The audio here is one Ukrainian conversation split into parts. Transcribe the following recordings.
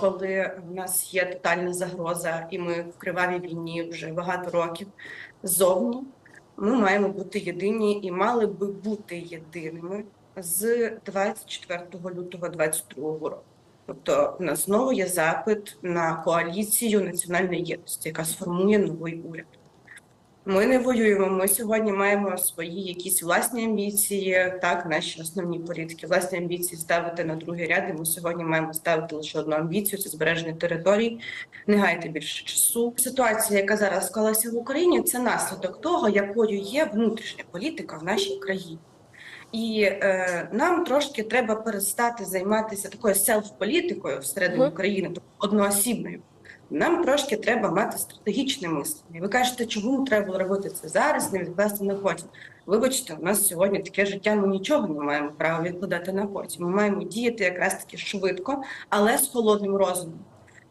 коли в нас є тотальна загроза, і ми в кривавій війні вже багато років ззовні, ми маємо бути єдині і мали би бути єдиними з 24 лютого 2022 року. Тобто, у нас знову є запит на коаліцію національної єдності, яка сформує новий уряд. Ми не воюємо. Ми сьогодні маємо свої якісь власні амбіції, так наші основні політики, власні амбіції ставити на другий ряд. І ми сьогодні маємо ставити лише одну амбіцію це збереження територій. Не гайте більше часу. Ситуація, яка зараз склалася в Україні, це наслідок того, якою є внутрішня політика в нашій країні. І е, нам трошки треба перестати займатися такою селф-політикою всередині Мгм. України, тобто одноосібною. Нам трошки треба мати стратегічне мислення. Ви кажете, чому треба було робити це зараз, не відкласти на потім. Вибачте, у нас сьогодні таке життя. Ми нічого не маємо права відкладати на потім. Ми маємо діяти якраз таки швидко, але з холодним розумом.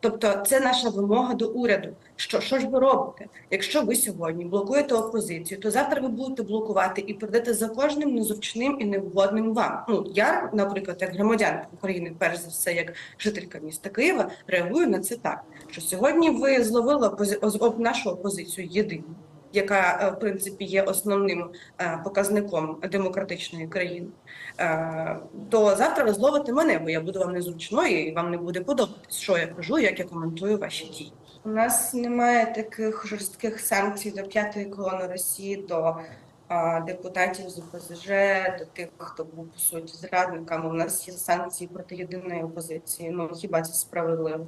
Тобто, це наша вимога до уряду. Що, що ж ви робите? Якщо ви сьогодні блокуєте опозицію, то завтра ви будете блокувати і прийдете за кожним незручним і невгодним вам. Ну я, наприклад, як громадянка України, перш за все, як жителька міста Києва, реагую на це так. Що сьогодні ви зловили нашу опозицію єдину, яка е, в принципі є основним е, показником демократичної країни. Е, То завтра ви зловите мене, бо я буду вам незручною і вам не буде подобатись, що я кажу, як я коментую ваші дії. У нас немає таких жорстких санкцій до п'ятої колони Росії, до депутатів з ОПЗЖ, до тих, хто був по суті зрадниками. У нас є санкції проти єдиної опозиції. Ну хіба це справедливо?